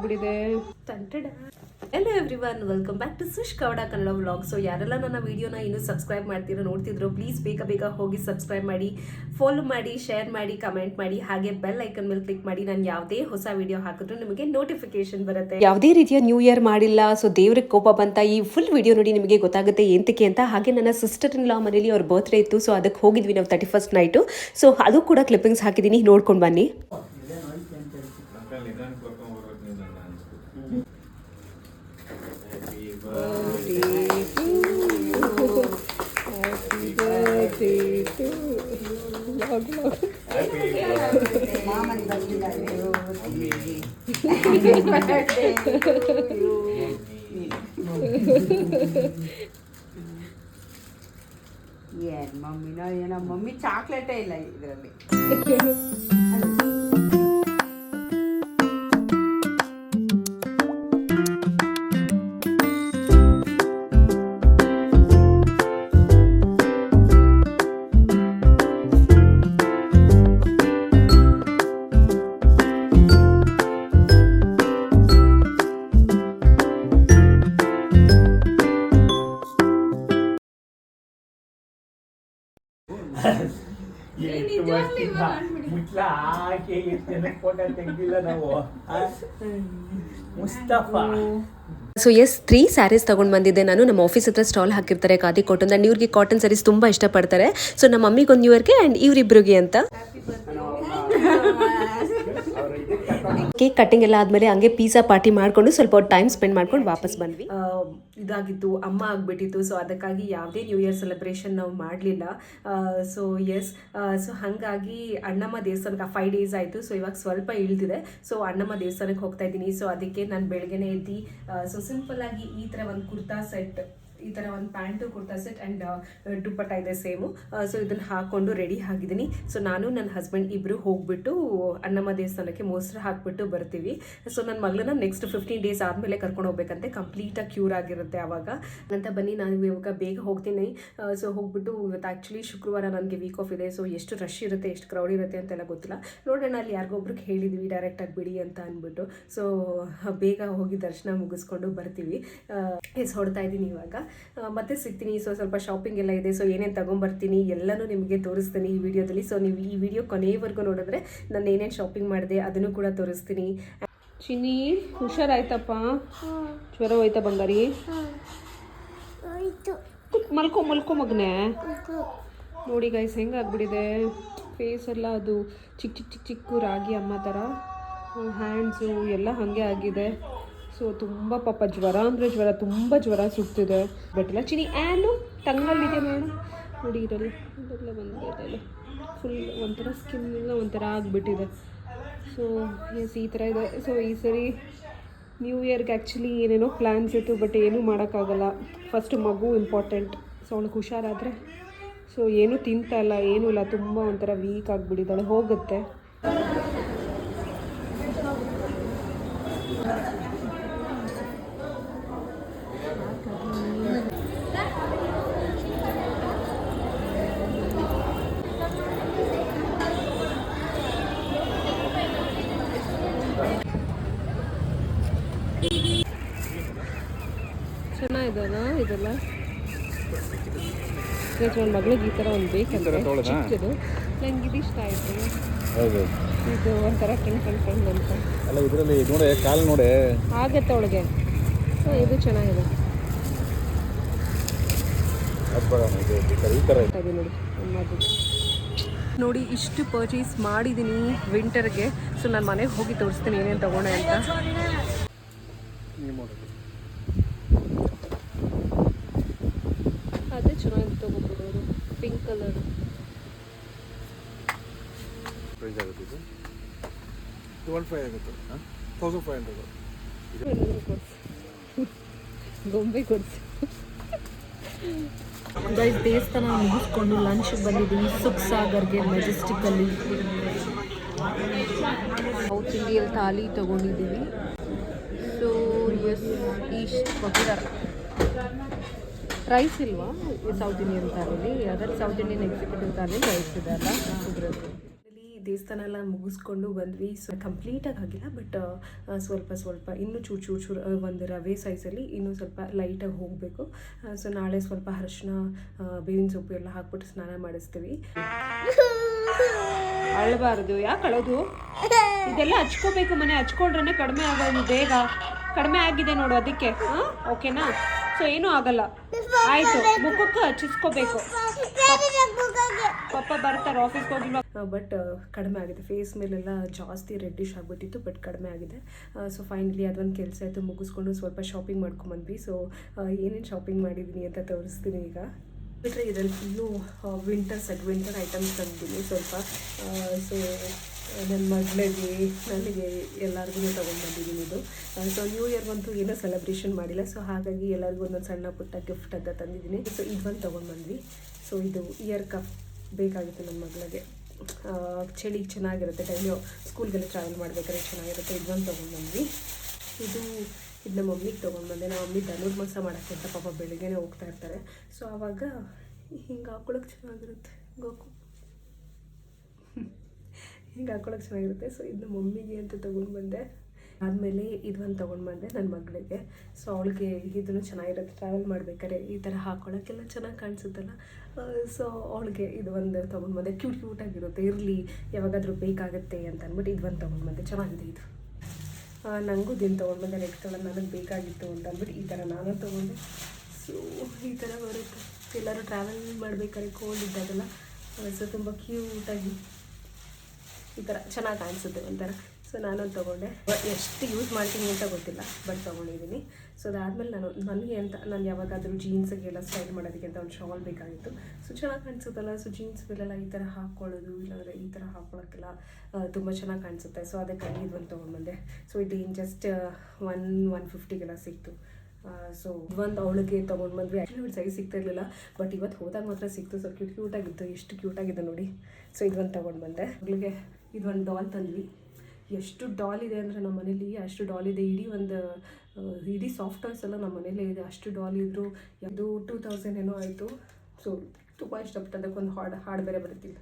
ಆಗ್ಬಿಟ್ಟಿದೆ hello everyone welcome back to Sush ಕವಡ Kannada vlog so ಯಾರೆಲ್ಲ ನನ್ನ ವೀಡಿಯೋನ ಇನ್ನು ಸಬ್ಸ್ಕ್ರೈಬ್ ಮಾಡ್ತೀರೋ ನೋಡ್ತಿದ್ರು ಪ್ಲೀಸ್ ಬೇಗ ಬೇಗ ಹೋಗಿ ಸಬ್ಸ್ಕ್ರೈಬ್ ಮಾಡಿ ಫಾಲೋ ಮಾಡಿ ಶೇರ್ ಮಾಡಿ ಕಮೆಂಟ್ ಮಾಡಿ ಹಾಗೆ ಬೆಲ್ ಐಕನ್ ಮೇಲೆ ಕ್ಲಿಕ್ ಮಾಡಿ ನಾನು ಯಾವುದೇ ಹೊಸ ವಿಡಿಯೋ ಹಾಕಿದ್ರು ನಿಮಗೆ ನೋಟಿಫಿಕೇಶನ್ ಬರುತ್ತೆ. ಯಾವುದೇ ರೀತಿಯ ನ್ಯೂ ಇಯರ್ ಮಾಡಿಲ್ಲ ಸೊ ದೇವ್ರಿಗೆ ಕೋಪ ಬಂತ ಈ ಫುಲ್ ವಿಡಿಯೋ ನೋಡಿ ನಿಮಗೆ ಗೊತ್ತಾಗುತ್ತೆ ಎಂತಕ್ಕೆ ಅಂತ. ಹಾಗೆ ನನ್ನ ಸಿಸ್ಟರ್ ಇನ್ ಲಾ ಮನೇಲಿ ಅವ್ರ ಬರ್ತ್ಡೇ ಇತ್ತು ಸೊ ಅದಕ್ಕೆ ಹೋಗಿದ್ವಿ ನಾವು ತರ್ಟಿ ಫಸ್ಟ್ ನೈಟು ಸೊ ಅದು ಕೂಡ ಕ್ಲಿಪ್ಪಿಂಗ್ಸ್ ಹಾಕಿದ್ದೀನಿ ನೋಡ್ಕೊಂಡು ಬನ್ನಿ. ನಿಧಾನ ಕರ್ಕೊಂಡ್ ಬರ್ಬೇಕು ನೀವು ನನ್ನ ಅನ್ಸ್ಬಿಟ್ಟು Happy ಏನ್ ಮಮ್ಮಿನೋ ಏನೋ ಮಮ್ಮಿ ಚಾಕ್ಲೇಟೇ ಇಲ್ಲ ಇದರಲ್ಲಿ ಫೋಟೋ ತೆಗ್ದಿಲ್ಲ ನಾವು ಆ? Mustafa. So yes three saris ತಗೊಂಡು ಬಂದಿದ್ದೆ ನಾನು. ನಮ್ಮ ಆಫೀಸ್ ಹತ್ರ ಸ್ಟಾಲ್ ಹಾಕಿರ್ತಾರೆ ಖಾದಿ ಕಾಟನ್ ಆ್ಯಂಡ್ ಇವ್ರಿಗೆ ಕಾಟನ್ ಸ್ಯಾರೀಸ್ ತುಂಬ ಇಷ್ಟಪಡ್ತಾರೆ. ಸೊ ನಮ್ಮ ಮಮ್ಮಿಗೆ ಒಂದು ಅಂಡ್ ಇಯರ್ಗೆ ಆ್ಯಂಡ್ ಇವರಿಬ್ರಿಗೆ ಅಂತ. ಕೇಕ್ ಕಟ್ಟಿಂಗ್ ಎಲ್ಲ ಆದಮೇಲೆ ಹಂಗೆ ಪಿಜ್ಜಾ ಪಾರ್ಟಿ ಮಾಡಿಕೊಂಡು ಸ್ವಲ್ಪ ಟೈಮ್ ಸ್ಪೆಂಡ್ ಮಾಡ್ಕೊಂಡು ವಾಪಸ್ ಬಂದ್ವಿ. ಇದಾಗಿತ್ತು, ಅಮ್ಮ ಆಗ್ಬಿಟ್ಟಿತ್ತು ಸೊ ಅದಕ್ಕಾಗಿ ಯಾವುದೇ ನ್ಯೂ ಇಯರ್ ಸೆಲೆಬ್ರೇಷನ್ ನಾವು ಮಾಡಲಿಲ್ಲ. ಸೊ ಎಸ್ ಸೊ ಹಾಗಾಗಿ ಅಣ್ಣಮ್ಮ ದೇವಸ್ಥಾನಕ್ಕೆ ಫೈವ್ ಡೇಸ್ ಆಯಿತು ಸೊ ಇವಾಗ ಸ್ವಲ್ಪ ಇಳಿದಿದೆ. ಸೊ ಅಣ್ಣಮ್ಮ ದೇವಸ್ಥಾನಕ್ಕೆ ಹೋಗ್ತಾ ಇದ್ದೀನಿ. ಸೊ ಅದಕ್ಕೆ ನಾನು ಬೆಳಗ್ಗೆನೇ ಎದ್ದು ಸೊ ಸಿಂಪಲ್ ಆಗಿ ಈ ಥರ ಒಂದು ಕುರ್ತಾ ಸೆಟ್ ಈ ಥರ ಒಂದು pant, kurta set and dupatta ಇದೆ ಸೇಮು. ಸೊ ಇದನ್ನು ಹಾಕ್ಕೊಂಡು ರೆಡಿ ಆಗಿದ್ದೀನಿ. ಸೊ ನಾನು ನನ್ನ ಹಸ್ಬೆಂಡ್ ಇಬ್ಬರು ಹೋಗ್ಬಿಟ್ಟು, ಅಣ್ಣಮ್ಮ ದೇವಸ್ಥಾನಕ್ಕೆ ಮೊಸರು ಹಾಕ್ಬಿಟ್ಟು ಬರ್ತೀವಿ. ಸೊ ನನ್ನ ಮಗಳನ್ನ ನೆಕ್ಸ್ಟ್ ಫಿಫ್ಟೀನ್ ಡೇಸ್ ಆದಮೇಲೆ ಕರ್ಕೊಂಡು ಹೋಗ್ಬೇಕಂತೆ. ಕಂಪ್ಲೀಟಾಗಿ ಕ್ಯೂರ್ ಆಗಿರುತ್ತೆ ಆವಾಗ ಅಂತ ಬನ್ನಿ, ನಾನು ಇವಾಗ ಬೇಗ ಹೋಗ್ತೀನಿ. ಸೊ ಹೋಗ್ಬಿಟ್ಟು, ಇವತ್ತು ಆ್ಯಕ್ಚುಲಿ ಶುಕ್ರವಾರ ನನಗೆ ವೀಕ್ ಆಫ್ ಇದೆ. ಸೊ ಎಷ್ಟು ರಶ್ ಇರುತ್ತೆ, ಎಷ್ಟು ಕ್ರೌಡ್ ಇರುತ್ತೆ ಅಂತೆಲ್ಲ ಗೊತ್ತಿಲ್ಲ. ನೋಡೋಣ, ಅಲ್ಲಿ ಯಾರಿಗೊಬ್ರಿಗೆ ಹೇಳಿದ್ವಿ ಡೈರೆಕ್ಟಾಗಿ ಬಿಡಿ ಅಂತ ಅಂದ್ಬಿಟ್ಟು. ಸೊ ಬೇಗ ಹೋಗಿ ದರ್ಶನ ಮುಗಿಸ್ಕೊಂಡು ಬರ್ತೀವಿ. ಎಸ್ ಹೊಡ್ತಾ ಇದ್ದೀನಿ ಇವಾಗ. ಮತ್ತೆ ಸಿಗ್ತೀನಿ. ಸೊ ಸ್ವಲ್ಪ ಶಾಪಿಂಗ್ ಎಲ್ಲ ಇದೆ. ಸೊ ಏನೇನು ತಗೊಂಬರ್ತೀನಿ ಎಲ್ಲನೂ ನಿಮಗೆ ತೋರಿಸ್ತೀನಿ ಈ ವಿಡಿಯೋದಲ್ಲಿ. ಸೊ ನೀವು ಈ ವಿಡಿಯೋ ಕೊನೆಯವರೆಗೂ ನೋಡಿದ್ರೆ ನಾನು ಏನೇನು ಶಾಪಿಂಗ್ ಮಾಡಿದೆ ಅದನ್ನು ಕೂಡ ತೋರಿಸ್ತೀನಿ. ಚಿನ್ನಿ, ಹುಷಾರಾಯ್ತಪ್ಪ? ಜ್ವರ ಹೋಯ್ತಾ ಬಂಗಾರಿ? ಮಲ್ಕೊ ಮಲ್ಕೊ ಮಗನೇ. ನೋಡಿ ಗೈಸ್ ಹೆಂಗಾಗ್ಬಿಟ್ಟಿದೆ ಫೇಸ್ ಎಲ್ಲ ಅದು ಚಿಕ್ಕ ಚಿಕ್ಕ ಚಿಕ್ಕ ಚಿಕ್ಕ ರಾಗಿ ಅಮ್ಮ ಥರ. ಹ್ಯಾಂಡ್ಸು ಎಲ್ಲ ಹಾಗೆ ಆಗಿದೆ. ಸೊ, ತುಂಬ ಪಾಪ ಜ್ವರ ಅಂದರೆ ಜ್ವರ, ತುಂಬ ಜ್ವರ ಸುಗ್ತಿದೆ ಬಟ್ಟಿಲ್ಲ ಚಿನಿ ಆ್ಯಂಡು ತಂಗಲ್ಲಿದೆ ಮೇಡಮ್ ನೋಡಿ ಇರಲ್ಲ ಬಂದಿದೆ ಫುಲ್ ಒಂಥರ ಸ್ಕಿನ್ ಎಲ್ಲ ಒಂಥರ ಆಗಿಬಿಟ್ಟಿದೆ. ಸೊ ಎಸ್ ಈ ಥರ ಇದೆ. ಸೊ ಈ ಸರಿ ನ್ಯೂ ಇಯರ್ಗೆ ಆ್ಯಕ್ಚುಲಿ ಏನೇನೋ ಪ್ಲ್ಯಾನ್ಸ್ ಇತ್ತು ಬಟ್ ಏನೂ ಮಾಡೋಕ್ಕಾಗಲ್ಲ. ಫಸ್ಟ್ ಮಗು ಇಂಪಾರ್ಟೆಂಟ್ ಸೊ ಅವಳಿಗೆ ಹುಷಾರಾದರೆ. ಸೊ ಏನೂ ತಿಂತಾ ಇಲ್ಲ, ಏನೂ ಇಲ್ಲ. ತುಂಬ ಒಂಥರ ವೀಕ್ ಆಗಿಬಿಟ್ಟಿದ್ದಾಳೆ. ಹೋಗುತ್ತೆ ಚೆನ್ನಾಗಿದಲ್ಲ ಇದೆಲ್ಲ ಒಂದು ಮಗಳಿಗೆ ಈ ಥರ ಒಂದು ಬೇಕಂದ್ರೆ ಚಿಕ್ಕದು. ನಂಗೆ ಇದು ಇಷ್ಟ ಆಯಿತು. ಹೌದು. ಇದು ಒಂಥರ ಕಣ್ ಕಣ್ ಕಣ್ ಅಂತ ಅಲ್ಲ ಇದರಲ್ಲಿ ನೋಡಿ ಕಾಲು ನೋಡಿ. ಆಗತ್ತೆ ಅವಳಿಗೆ ಸೊ ಇದು ಚೆನ್ನಾಗಿದೆ. ನೋಡಿ ನೋಡಿ ಇಷ್ಟು ಪರ್ಚೇಸ್ ಮಾಡಿದ್ದೀನಿ ವಿಂಟರ್ಗೆ ಸೊ ನಾನು ಮನೆಗೆ ಹೋಗಿ ತೋರಿಸ್ತೀನಿ ಏನೇನು ತಗೋಣ ಅಂತ ಅದೇ ಚೆನ್ನಾಗಿ ತೊಗೊಂಡ್ಬಿಡೋದು ಪಿಂಕ್ ಕಲರ್ ಪ್ರೈಸ್ ಆಗುತ್ತೆ ಇದು? ಟು ಒನ್ ಫೈವ್ ಆಗುತ್ತೆ. ತೌಸಂಡ್ ಫೈವ್ ಹಂಡ್ರೆಡ್ ಗೊಂಬೆ ಕೊಡಿಸಿ. ಗೈಸ್ ದೇವಸ್ಥಾನ ಮುಗಿಸ್ಕೊಂಡು ಲಂಚ್ ಬಂದಿದ್ದೀವಿ ಸುಖ್ ಸಾಗರ್ಗೆ ಮೆಜೆಸ್ಟಿಕ್ಕಲ್ಲಿ ಸೌತ್ ಇಂಡಿಯನ್ ಥಾಲಿ ತಗೊಂಡಿದ್ದೀವಿ. ಸೊ ಎಸ್ ಈಸ್ಟ್ ಕೊಟ್ಟಿದ್ದಾರೆ ರೈಸ್ ಇಲ್ವಾ? ಸೌತ್ ಇಂಡಿಯನ್ ಥಾಲಿಲಿ. ಅದರ south Indian executive thali rice ಇದೆ ಅಲ್ಲ? ಇದ್ರಲ್ಲಿ ದೇವಸ್ಥಾನ ಎಲ್ಲ ಮುಗಿಸ್ಕೊಂಡು ಬಂದ್ವಿ. ಸೊ ಕಂಪ್ಲೀಟಾಗಿ ಆಗಿಲ್ಲ ಬಟ್ ಸ್ವಲ್ಪ ಸ್ವಲ್ಪ, ಇನ್ನೂ ಚೂರು ಚೂರು ಚೂರು ಒಂದು ರವೆ ಸೈಜಲ್ಲಿ ಇನ್ನೂ ಸ್ವಲ್ಪ ಲೈಟಾಗಿ ಹೋಗಬೇಕು. ಸೊ ನಾಳೆ ಸ್ವಲ್ಪ ಅರ್ಶನ ಬೇವಿನ ಸೊಪ್ಪು ಎಲ್ಲ ಹಾಕ್ಬಿಟ್ಟು ಸ್ನಾನ ಮಾಡಿಸ್ತೀವಿ. ಅಳಬಾರ್ದು, ಯಾಕೆ ಅಳೋದು? ಇದೆಲ್ಲ ಹಚ್ಕೋಬೇಕು ಮನೆ ಹಚ್ಕೊಂಡ್ರೆ ಕಡಿಮೆ ಆಗೋದು ಬೇಗ. ಕಡಿಮೆ ಆಗಿದೆ ನೋಡು ಅದಕ್ಕೆ ಓಕೆನಾ ಸೊ ಏನೂ ಆಗಲ್ಲ. ಆಯ್ತು, ಮುಖಕ್ಕೆ ಹಚ್ಚಿಸ್ಕೋಬೇಕು. ಪಪ್ಪ ಬರ್ತಾರೆ ಆಫೀಸ್ಗೆ ಹೋಗಿಲ್ವಾ ಬಟ್ ಕಡಿಮೆ ಆಗಿದೆ. ಫೇಸ್ ಮೇಲೆಲ್ಲ ಜಾಸ್ತಿ ರೆಡ್ಡಿಶ್ ಆಗಿಬಿಟ್ಟಿತ್ತು ಬಟ್ ಕಡಿಮೆ ಆಗಿದೆ. ಸೊ ಫೈನಲಿ ಅದೊಂದು ಕೆಲಸ ಆಯಿತು, ಮುಗಿಸ್ಕೊಂಡು ಸ್ವಲ್ಪ ಶಾಪಿಂಗ್ ಮಾಡ್ಕೊಂಬಂದ್ವಿ. ಸೊ ಏನೇನು ಶಾಪಿಂಗ್ ಮಾಡಿದ್ದೀನಿ ಅಂತ ತೋರಿಸ್ತೀನಿ ಈಗ. ಬಿಟ್ಟರೆ ಇದರಲ್ಲಿ full winter set winter items ತಂದಿದ್ದೀನಿ ಸ್ವಲ್ಪ. ಸೊ ನನ್ನ ಮಗಳಿಗೆ, ನನಗೆ ಎಲ್ಲರಿಗೂ ತೊಗೊಂಡ್ಬಂದಿದ್ದೀನಿ ಇದು. ಸೊ ನ್ಯೂ ಇಯರ್ ಬಂತು, ಏನೂ ಸೆಲೆಬ್ರೇಷನ್ ಮಾಡಿಲ್ಲ. ಸೊ ಹಾಗಾಗಿ ಎಲ್ಲರಿಗೂ ಒಂದೊಂದು ಸಣ್ಣ ಪುಟ್ಟ ಗಿಫ್ಟ್ ಅಂತ ತಂದಿದ್ದೀನಿ. ಸೊ ಇದು ಒಂದು ತೊಗೊಂಡ್ಬಂದ್ವಿ ಸೊ ಇದು ಇಯರ್ ಕಪ್ ಬೇಕಾಗಿತ್ತು ನನ್ನ ಮಗಳಿಗೆ. ಚಳಿ ಚೆನ್ನಾಗಿರುತ್ತೆ ಡೈಲಿ ಸ್ಕೂಲ್ಗೆಲ್ಲ ಟ್ರಾವೆಲ್ ಮಾಡಬೇಕಾದ್ರೆ ಚೆನ್ನಾಗಿರುತ್ತೆ. ಇದು ಒಂದು ತೊಗೊಂಡ್ಬಂದ್ವಿ ಇದು ಇದು ನಮ್ಮ ಮಮ್ಮಿಗೆ ತೊಗೊಂಡ್ಬಂದೆ ನಮ್ಮ ಮಮ್ಮಿ ಧನುರ್ಮಾಸ ಮಾಡೋಕ್ಕೆ ಅಂತ ಪಾಪ ಬೆಳಿಗ್ಗೆನೇ ಹೋಗ್ತಾ ಇರ್ತಾರೆ. ಸೊ ಆವಾಗ ಹಿಂಗೆ ಹಾಕೊಳಕ್ಕೆ ಚೆನ್ನಾಗಿರುತ್ತೆ ಗೋಕು. ಹಿಂಗೆ ಹಾಕೊಳಕ್ಕೆ ಚೆನ್ನಾಗಿರುತ್ತೆ. ಸೊ ಇದು ನಮ್ಮ ಮಮ್ಮಿಗೆ ಅಂತ ತೊಗೊಂಡು ಬಂದೆ. ಆದಮೇಲೆ ಇದೊಂದು ತೊಗೊಂಡು ಬಂದೆ ನನ್ನ ಮಗಳಿಗೆ. ಸೊ ಅವಳಿಗೆ ಇದನ್ನು ಚೆನ್ನಾಗಿರುತ್ತೆ. ಟ್ರಾವೆಲ್ ಮಾಡ್ಬೇಕಾದ್ರೆ ಈ ಥರ ಹಾಕ್ಕೊಳಕ್ಕೆಲ್ಲ ಚೆನ್ನಾಗಿ ಕಾಣಿಸುತ್ತಲ್ಲ? ಸೊ ಅವಳಿಗೆ ಇದು ಒಂದು ತೊಗೊಂಡು ಬಂದೆ. ಕ್ಯೂಟ್ ಕ್ಯೂಟಾಗಿರುತ್ತೆ ಇರಲಿ, ಯಾವಾಗಾದರೂ ಬೇಕಾಗುತ್ತೆ ಅಂತ ಅಂದ್ಬಿಟ್ಟು ಇದು ಒಂದು ತೊಗೊಂಡು ಬಂದೆ. ಚೆನ್ನಾಗಿದೆ ಇದು. ನನಗೂ ದಿನ ತೊಗೊಂಡು ಬಂದೆ. ನೆಕ್ಸ್ಟ್ ಕಲರ್ ನನಗೆ ಬೇಕಾಗಿತ್ತು ಅಂತ ಅಂದ್ಬಿಟ್ಟು ಈ ಥರ ನಾನು ತೊಗೊಂಡೆ. ಸೊ ಈ ಥರ ಬರುತ್ತೆ. ಎಲ್ಲರೂ ಟ್ರಾವೆಲ್ ಮಾಡ್ಬೇಕಾದ್ರೆ ಕೋಲ್ಡ್ ಇದ್ದಾಗಲ್ಲ. ಸೊ ತುಂಬ ಕ್ಯೂಟಾಗಿ ಈ ಥರ ಚೆನ್ನಾಗಿ ಕಾಣಿಸುತ್ತೆ ಒಂಥರ. ಸೊ ನಾನು ತೊಗೊಂಡೆ. ಎಷ್ಟು ಯೂಸ್ ಮಾಡ್ತೀನಿ ಅಂತ ಗೊತ್ತಿಲ್ಲ ಬಟ್ ತೊಗೊಂಡಿದ್ದೀನಿ. ಸೊ ಅದಾದಮೇಲೆ ನಾನು, ನನಗೆ ಅಂತ ನಾನು ಯಾವಾಗಾದರೂ ಜೀನ್ಸ್ಗೆಲ್ಲ ಸ್ಟೈಲ್ ಮಾಡೋದಕ್ಕೆ ಅಂತ ಒಂದು ಶಾಲ್ ಬೇಕಾಗಿತ್ತು. ಸೊ ಚೆನ್ನಾಗಿ ಕಾಣಿಸುತ್ತಲ್ಲ? ಸೊ ಜೀನ್ಸ್ ಮೇಲೆಲ್ಲ ಈ ಥರ ಹಾಕ್ಕೊಳ್ಳೋದು ಇಲ್ಲಾಂದರೆ ಈ ಥರ ಹಾಕ್ಕೊಳ್ಳೋಕ್ಕೆಲ್ಲ ತುಂಬ ಚೆನ್ನಾಗಿ ಕಾಣಿಸುತ್ತೆ. ಸೊ ಅದಕ್ಕಾಗಿ ತೊಗೊಂಡು ತೊಗೊಂಡ್ಬಂದೆ. ಸೊ ಇದು ಜಸ್ಟ್ ಒನ್ ಒನ್ ಫಿಫ್ಟಿಗೆಲ್ಲ ಸಿಕ್ತು. ಸೊ ಒಂದು ಅವಳಿಗೆ ತೊಗೊಂಡು ಬಂದ್ವಿ ಆ್ಯಕ್ಚುಲಿ ಅವ್ಳು ಸೈಜ್ ಸಿಗ್ತಾ ಇರಲಿಲ್ಲ ಬಟ್ ಇವತ್ತು ಹೋದಾಗ ಮಾತ್ರ ಸಿಕ್ತು. ಸೊ ಕ್ಯೂಟ್ ಕ್ಯೂಟಾಗಿತ್ತು ಎಷ್ಟು ಕ್ಯೂಟಾಗಿದೆ ನೋಡಿ. ಸೊ ಇದೊಂದು ತೊಗೊಂಡು ಬಂದೆ ಅವಳಿಗೆ ಇದೊಂದು ಡಾಲ್ ತಂದ್ವಿ. ಎಷ್ಟು ಡಾಲ್ ಇದೆ ಅಂದರೆ ನಮ್ಮ ಮನೇಲಿ, ಅಷ್ಟು ಡಾಲ್ ಇದೆ. ಇಡೀ ಒಂದು ಇಡೀ ಸಾಫ್ಟ್ ಟಾಯ್ಸ್ ಎಲ್ಲ ನಮ್ಮ ಮನೇಲೇ ಇದೆ. ಅಷ್ಟು ಡಾಲ್ ಇದ್ದರು ಅದು ಟೂ ತೌಸಂಡ್ ಏನೋ ಆಯಿತು. ಸೊ ತುಂಬ ಇಷ್ಟಪಟ್ಟು ಅದಕ್ಕೊಂದು ಹಾಡು ಹಾಡು ಬೇರೆ ಬರುತ್ತಿಲ್ಲ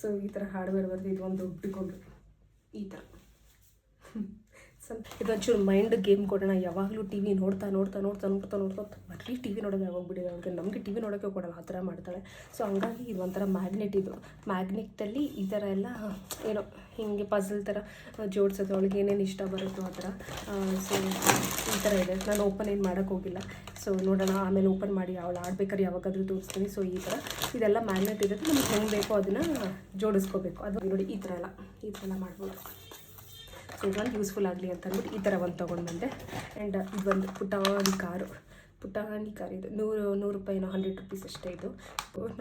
ಸೊ ಈ ಥರ ಹಾಡು ಬೇರೆ ಬರೆದು ಇದು ಒಂದು ದೊಡ್ಡ ಈ ಥರ ಸ್ವಲ್ಪ ಇದೊಂಚೂರು ಮೈಂಡ್ ಗೇಮ್ ಕೊಡೋಣ. ಯಾವಾಗಲೂ ಟಿ ವಿ ನೋಡ್ತಾ ನೋಡ್ತಾ ನೋಡ್ತಾ ನೋಡ್ತಾ ನೋಡ್ತಾ ಬರೀ ಟಿ ವಿ ನೋಡೋದು ಹೋಗ್ಬಿಟ್ಟಿದೆ ಅವ್ರಿಗೆ ನಮಗೆ ಟಿ ವಿ ನೋಡೋಕ್ಕೆ ಕೊಡಲ್ಲ, ಆ ಥರ ಮಾಡ್ತಾಳೆ. ಸೊ ಹಂಗಾಗಿ ಇದು ಒಂಥರ ಮ್ಯಾಗ್ನೆಟ್ ಇದು. ಮ್ಯಾಗ್ನೆಟಲ್ಲಿ ಈ ಥರ ಎಲ್ಲ ಏನೋ ಹಿಂಗೆ ಪಝಲ್ ಥರ ಜೋಡಿಸೋದು, ಅವಳಿಗೆ ಏನೇನು ಇಷ್ಟ ಬರುತ್ತೋ ಆ ಥರ. ಸೊ ಈ ಥರ ಇದೆ. ನಾನು ಓಪನ್ ಏನು ಮಾಡೋಕ್ಕೆ ಹೋಗಿಲ್ಲ. ಸೊ ನೋಡೋಣ. ಆಮೇಲೆ ಓಪನ್ ಮಾಡಿ ಅವಳು ಆಡ್ಬೇಕಾದ್ರೆ ಯಾವಾಗಾದರೂ ತೋರಿಸ್ತೀನಿ. ಸೊ ಈ ಥರ. ಇದೆಲ್ಲ ಮ್ಯಾಗ್ನೆಟ್ ಇರುತ್ತೆ. ನಮ್ಗೆ ಹೆಂಗೆ ಬೇಕೋ ಅದನ್ನು ಜೋಡಿಸ್ಕೋಬೇಕು. ಅದು ನೋಡಿ, ಈ ಥರ ಎಲ್ಲ. ಈ ಥರ ಎಲ್ಲ ಮಾಡ್ಬೋದು. ಸೊ ಇದೊಂದು ಯೂಸ್ಫುಲ್ ಆಗಲಿ ಅಂತ ಅಂದ್ಬಿಟ್ಟು ಈ ಥರ ಒಂದು ತೊಗೊಂಡು ಬಂದೆ. ಆ್ಯಂಡ್ ಇದೊಂದು ಪುಟಾಣಿ ಕಾರು. ಪುಟಾಣಿ ಕಾರ್ ಇದು. ನೂರು ನೂರು ರೂಪಾಯಿನೋ ಹಂಡ್ರೆಡ್ ರುಪೀಸ್ ಅಷ್ಟೇ ಇದು.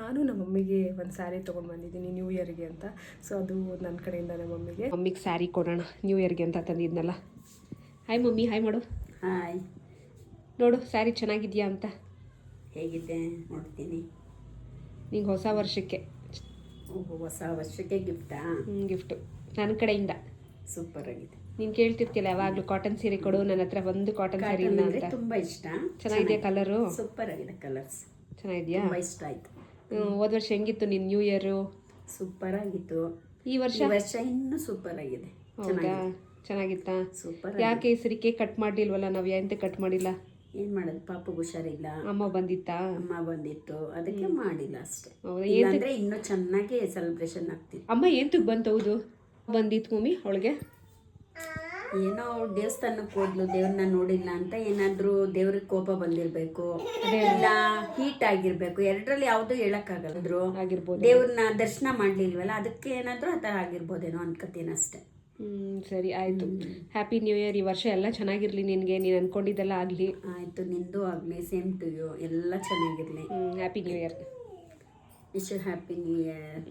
ನಾನು ನಮ್ಮ ಮಮ್ಮಿಗೆ ಒಂದು ಸ್ಯಾರಿ ತೊಗೊಂಡು ಬಂದಿದ್ದೀನಿ ನ್ಯೂ ಇಯರ್ಗೆ ಅಂತ. ಸೊ ಅದು ನನ್ನ ಕಡೆಯಿಂದ ನಮ್ಮ ಮಮ್ಮಿಗೆ. ಮಮ್ಮಿಗೆ ಸ್ಯಾರಿ ಕೊಡೋಣ ನ್ಯೂ ಇಯರ್ಗೆ ಅಂತ ತಂದಿದ್ನಲ್ಲ. ಹಾಯ್ ಮಮ್ಮಿ ಹಾಯ್ ಮಾಡು. ಹಾಯ್ ನೋಡು ಸ್ಯಾರಿ ಚೆನ್ನಾಗಿದ್ಯಾ ಅಂತ. ಹೇಗಿದೆ? ನೋಡ್ತೀನಿ. ನಿಂಗೆ ಹೊಸ ವರ್ಷಕ್ಕೆ. ಓಹೋ ಹೊಸ ವರ್ಷಕ್ಕೆ ಗಿಫ್ಟಾ ಗಿಫ್ಟು ನನ್ನ ಕಡೆಯಿಂದ. ಸೂಪರ್ ಆಗಿದೆ. ನೀನು ಕೇಳ್ತಿರ್ತಿಲ್ಲ ಯಾವಾಗಲೂ ಕಾಟನ್ ಸೀರೆ ಕೊಡು ನನ್ನ ಹತ್ರ ಒಂದು ಕಾಟನ್ ಸ್ಯಾರಿ ಕಾಟನ್ ಇಲ್ಲ ಅಂದ್ರೆ ಅಂತ. ತುಂಬಾ ಇಷ್ಟ. ಚೆನ್ನಾಗಿದೆ ಕಲರು ಸೂಪರ್ ಆಗಿದೆ ಕಲರ್ಸ್ ಚೆನ್ನಾಗಿದೆಯಾ? ತುಂಬಾ ಇಷ್ಟ ಆಯ್ತು. ಹೋದ ವರ್ಷ ಹೆಂಗಿತ್ತು ನಿನ್ ನ್ಯೂ ಇಯರು ಸೂಪರ್ ಆಗಿತ್ತು. ಈ ವರ್ಷ? ವರ್ಷ ಇನ್ನೂ ಸೂಪರ್ ಆಗಿದೆ. ಹೌದಾ? ಚೆನ್ನಾಗಿತ್ತಾ. ಸೂಪರ್ ಯಾಕೆ ಈ ಸರಿ ಕೇಕ್ ಕಟ್ ಮಾಡಿಲ್ವಲ್ಲ ನಾವು ಎಂತ ಕಟ್ ಮಾಡಿಲ್ಲ? ಏನ್ ಮಾಡೋದು? ಪಾಪು ಹುಷಾರಿಲ್ಲ. ಅಮ್ಮ ಬಂದಿತ್ತಾ? ಅಮ್ಮ ಬಂದಿತ್ತು. ಅದಕ್ಕೆ ಮಾಡಿಲ್ಲ ಅಷ್ಟೇ. ಹೌದಾ? ಇನ್ನೂ ಚೆನ್ನಾಗಿ ಸೆಲೆಬ್ರೇಷನ್ ಆಗ್ತಿತ್ತು. ಅಮ್ಮ ಎಂತಕ್ಕೆ ಬಂತ ಹೌದು? ಬಂದಿತ್ತು ಮಮ್ಮಿ ಅವಳಿಗೆ? ಏನೋ ಅವ್ಳು ದೇವಸ್ಥಾನಕ್ಕೆ ಹೋದ್ಲು ದೇವ್ರನ್ನ ನೋಡಿಲ್ಲ ಅಂತ ಏನಾದರೂ ದೇವ್ರಿಗೆ ಕೋಪ ಬಂದಿರಬೇಕು. ಇಲ್ಲ ಹೀಟ್ ಆಗಿರಬೇಕು. ಎರಡರಲ್ಲಿ ಯಾವುದೂ ಹೇಳೋಕ್ಕಾಗಲ್ಲದ್ರು ಆಗಿರ್ಬೋದು. ದೇವ್ರನ್ನ ದರ್ಶನ ಮಾಡಲಿಲ್ವಲ್ಲ ಅದಕ್ಕೆ ಏನಾದರೂ ಆ ಥರ ಆಗಿರ್ಬೋದೇನೋ ಅನ್ಕೋತೀನಿ ಅಷ್ಟೆ. ಹ್ಞೂ ಸರಿ ಆಯಿತು. ಹ್ಯಾಪಿ ನ್ಯೂ ಇಯರ್ ಈ ವರ್ಷ ಎಲ್ಲ ಚೆನ್ನಾಗಿರಲಿ ನಿನಗೆ. ನೀನು ಅಂದ್ಕೊಂಡಿದ್ದೆಲ್ಲ ಆಗಲಿ. ಆಯಿತು ನಿಂದು ಆಗಲಿ ಸೇಮ್ ಟು ಯು ಎಲ್ಲ ಚೆನ್ನಾಗಿರ್ಲಿ. ಹ್ಯಾಪಿ ನ್ಯೂ ಇಯರ್ ಇಶ್ ಹ್ಯಾಪಿ ನ್ಯೂ ಇಯರ್